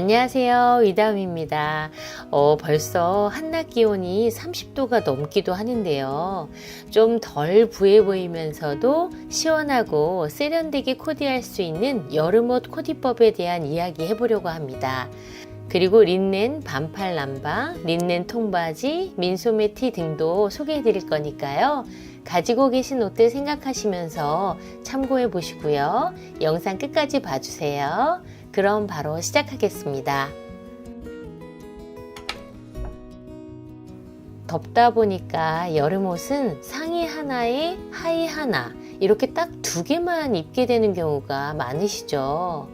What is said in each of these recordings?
안녕하세요. 이다음입니다. 어, 벌써 한낮 기온이 30도가 넘기도 하는데요. 좀 덜 부해 보이면서도 시원하고 세련되게 코디할 수 있는 여름옷 코디법에 대한 이야기 해보려고 합니다. 그리고 린넨 반팔 남방, 린넨 통바지, 민소매 티 등도 소개해 드릴 거니까요. 가지고 계신 옷들 생각하시면서 참고해 보시고요. 영상 끝까지 봐주세요. 그럼 바로 시작하겠습니다. 덥다 보니까 여름 옷은 상의 하나에 하의 하나 이렇게 딱 두 개만 입게 되는 경우가 많으시죠.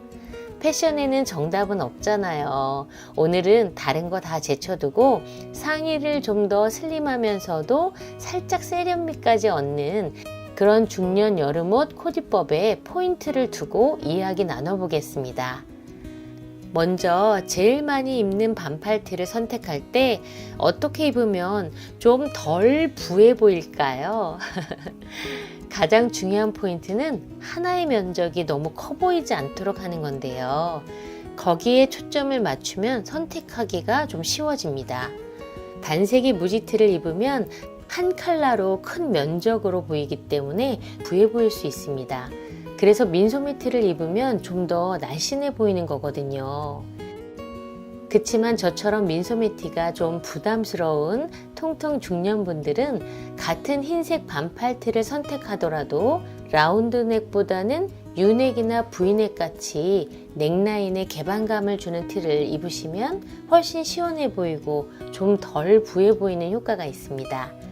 패션에는 정답은 없잖아요. 오늘은 다른 거 다 제쳐두고 상의를 좀 더 슬림하면서도 살짝 세련미까지 얻는 그런 중년 여름옷 코디법에 포인트를 두고 이야기 나눠보겠습니다. 먼저 제일 많이 입는 반팔티를 선택할 때 어떻게 입으면 좀 덜 부해 보일까요? 가장 중요한 포인트는 하나의 면적이 너무 커 보이지 않도록 하는 건데요. 거기에 초점을 맞추면 선택하기가 좀 쉬워집니다. 단색의 무지티를 입으면 한 칼라로 큰 면적으로 보이기 때문에 부해 보일 수 있습니다. 그래서 민소매티를 입으면 좀 더 날씬해 보이는 거거든요. 그치만 저처럼 민소매티가 좀 부담스러운 통통 중년분들은 같은 흰색 반팔티를 선택하더라도 라운드넥보다는 유넥이나 브이넥 같이 넥라인에 개방감을 주는 티를 입으시면 훨씬 시원해 보이고 좀 덜 부해 보이는 효과가 있습니다.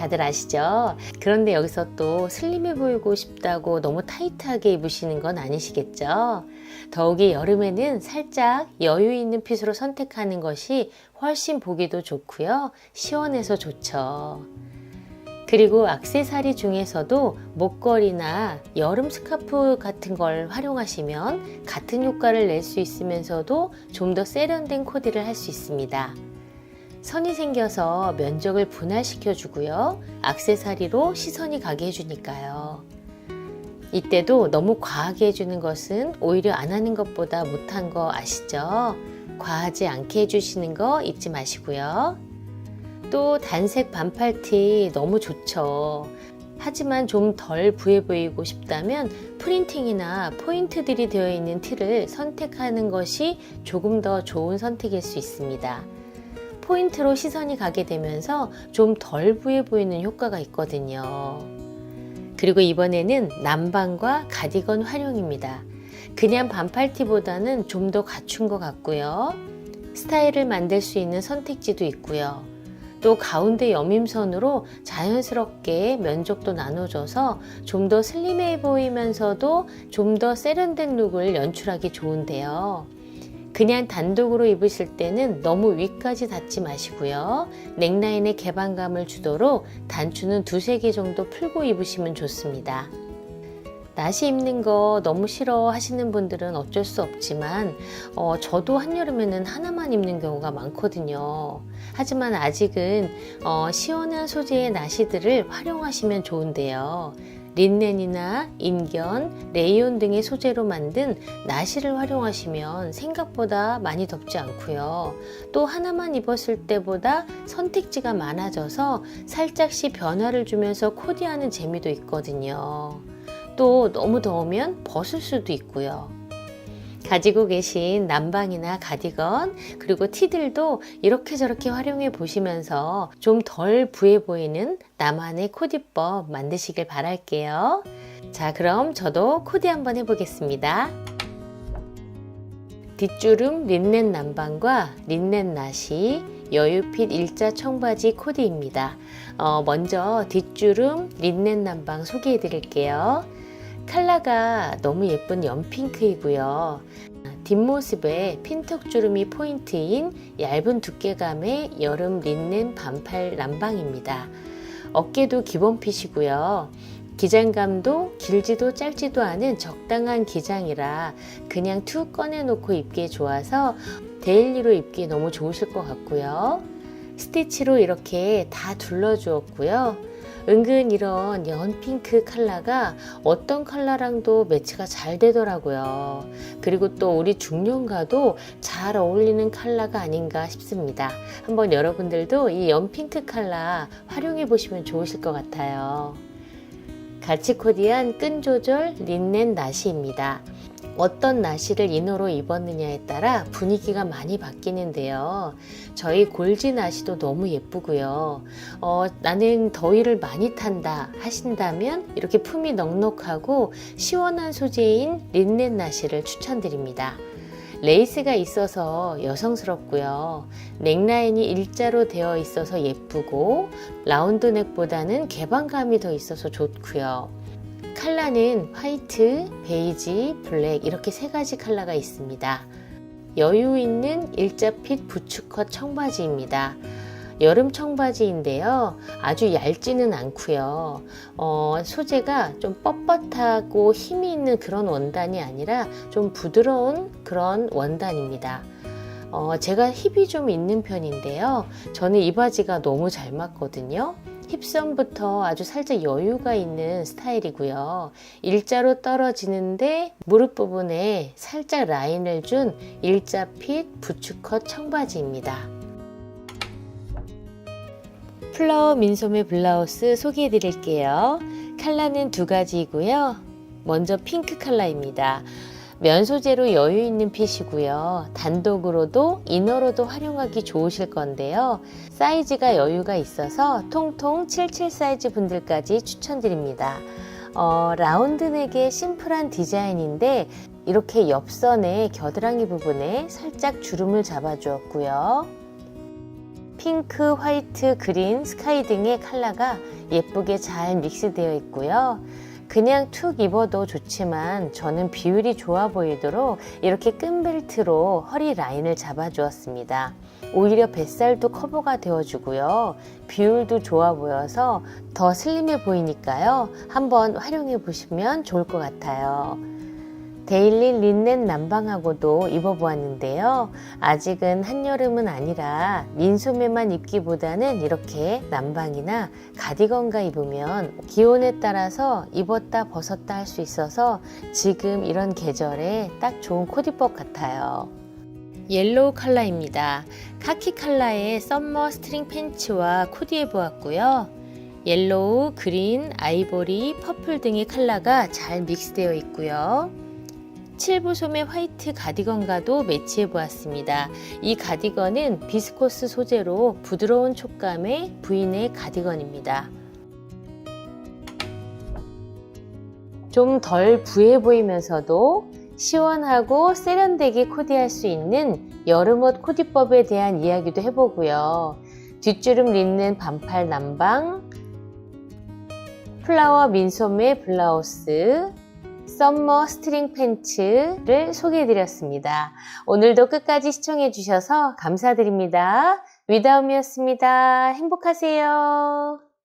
다들 아시죠? 그런데 여기서 또 슬림해 보이고 싶다고 너무 타이트하게 입으시는 건 아니시겠죠? 더욱이 여름에는 살짝 여유 있는 핏으로 선택하는 것이 훨씬 보기도 좋고요. 시원해서 좋죠. 그리고 악세사리 중에서도 목걸이나 여름 스카프 같은 걸 활용하시면 같은 효과를 낼 수 있으면서도 좀 더 세련된 코디를 할 수 있습니다. 선이 생겨서 면적을 분할시켜 주고요. 악세사리로 시선이 가게 해주니까요. 이때도 너무 과하게 해주는 것은 오히려 안 하는 것보다 못한 거 아시죠? 과하지 않게 해주시는 거 잊지 마시고요. 또 단색 반팔티 너무 좋죠. 하지만 좀 덜 부해 보이고 싶다면 프린팅이나 포인트들이 되어 있는 티를 선택하는 것이 조금 더 좋은 선택일 수 있습니다. 포인트로 시선이 가게 되면서 좀 덜 부해 보이는 효과가 있거든요. 그리고 이번에는 남방과 가디건 활용입니다. 그냥 반팔티보다는 좀 더 갖춘 것 같고요. 스타일을 만들 수 있는 선택지도 있고요. 또 가운데 여밈선으로 자연스럽게 면적도 나눠줘서 좀 더 슬림해 보이면서도 좀 더 세련된 룩을 연출하기 좋은데요. 그냥 단독으로 입으실 때는 너무 위까지 닿지 마시고요. 넥라인에 개방감을 주도록 단추는 두세 개 정도 풀고 입으시면 좋습니다. 나시 입는 거 너무 싫어 하시는 분들은 어쩔 수 없지만 어, 저도 한여름에는 하나만 입는 경우가 많거든요. 하지만 아직은 어, 시원한 소재의 나시들을 활용하시면 좋은데요. 린넨이나 인견, 레이온 등의 소재로 만든 나시를 활용하시면 생각보다 많이 덥지 않고요. 또 하나만 입었을 때보다 선택지가 많아져서 살짝씩 변화를 주면서 코디하는 재미도 있거든요. 또 너무 더우면 벗을 수도 있고요. 가지고 계신 남방이나 가디건 그리고 티들도 이렇게 저렇게 활용해 보시면서 좀 덜 부해 보이는 나만의 코디법 만드시길 바랄게요. 자, 그럼 저도 코디 한번 해보겠습니다. 뒷주름 린넨 남방과 린넨 나시 여유핏 일자 청바지 코디입니다. 어, 먼저 뒷주름 린넨 남방 소개해 드릴게요. 컬러가 너무 예쁜 연핑크이고요. 뒷모습에 핀턱 주름이 포인트인 얇은 두께감의 여름 린넨 반팔 남방입니다. 어깨도 기본 핏이고요. 기장감도 길지도 짧지도 않은 적당한 기장이라 그냥 툭 꺼내놓고 입기에 좋아서 데일리로 입기에 너무 좋으실 것 같고요. 스티치로 이렇게 다 둘러주었고요. 은근 이런 연핑크 컬러가 어떤 컬러랑도 매치가 잘 되더라고요. 그리고 또 우리 중년과도 잘 어울리는 컬러가 아닌가 싶습니다. 한번 여러분들도 이 연핑크 컬러 활용해 보시면 좋으실 것 같아요. 같이 코디한 끈 조절 린넨 나시입니다. 어떤 나시를 이너로 입었느냐에 따라 분위기가 많이 바뀌는데요. 저희 골지 나시도 너무 예쁘고요. 어, 나는 더위를 많이 탄다 하신다면 이렇게 품이 넉넉하고 시원한 소재인 린넨 나시를 추천드립니다. 레이스가 있어서 여성스럽고요. 넥라인이 일자로 되어 있어서 예쁘고 라운드 넥보다는 개방감이 더 있어서 좋고요. 컬러는 화이트, 베이지, 블랙 이렇게 세 가지 컬러가 있습니다. 여유 있는 일자핏 부츠컷 청바지입니다. 여름 청바지인데요. 아주 얇지는 않고요. 어, 소재가 좀 뻣뻣하고 힘이 있는 그런 원단이 아니라 좀 부드러운 그런 원단입니다. 어, 제가 힙이 좀 있는 편인데요. 저는 이 바지가 너무 잘 맞거든요. 힙선부터 아주 살짝 여유가 있는 스타일이고요. 일자로 떨어지는데 무릎 부분에 살짝 라인을 준 일자 핏 부츠컷 청바지입니다. 플라워 민소매 블라우스 소개해 드릴게요. 컬러는 두 가지이고요. 먼저 핑크 컬러입니다. 면 소재로 여유 있는 핏이고요. 단독으로도 이너로도 활용하기 좋으실 건데요. 사이즈가 여유가 있어서 통통 77 사이즈 분들까지 추천드립니다. 어, 라운드 넥의 심플한 디자인인데 이렇게 옆선에 겨드랑이 부분에 살짝 주름을 잡아주었고요. 핑크, 화이트, 그린, 스카이 등의 컬러가 예쁘게 잘 믹스되어 있고요. 그냥 툭 입어도 좋지만 저는 비율이 좋아 보이도록 이렇게 끈벨트로 허리 라인을 잡아주었습니다. 오히려 뱃살도 커버가 되어주고요. 비율도 좋아 보여서 더 슬림해 보이니까요. 한번 활용해 보시면 좋을 것 같아요. 데일리 린넨 남방하고도 입어보았는데요. 아직은 한여름은 아니라 민소매만 입기보다는 이렇게 남방이나 가디건과 입으면 기온에 따라서 입었다 벗었다 할 수 있어서 지금 이런 계절에 딱 좋은 코디법 같아요. 옐로우 컬러입니다. 카키 컬러의 썸머 스트링 팬츠와 코디해 보았고요. 옐로우, 그린, 아이보리, 퍼플 등의 컬러가 잘 믹스되어 있고요. 칠부 소매 화이트 가디건과도 매치해 보았습니다. 이 가디건은 비스코스 소재로 부드러운 촉감의 부인의 가디건입니다. 좀 덜 부해 보이면서도 시원하고 세련되게 코디할 수 있는 여름옷 코디법에 대한 이야기도 해보고요. 뒷주름 린넨 반팔 남방, 플라워 민소매 블라우스, 썸머 스트링 팬츠를 소개해드렸습니다. 오늘도 끝까지 시청해주셔서 감사드립니다. 위다움이었습니다. 행복하세요.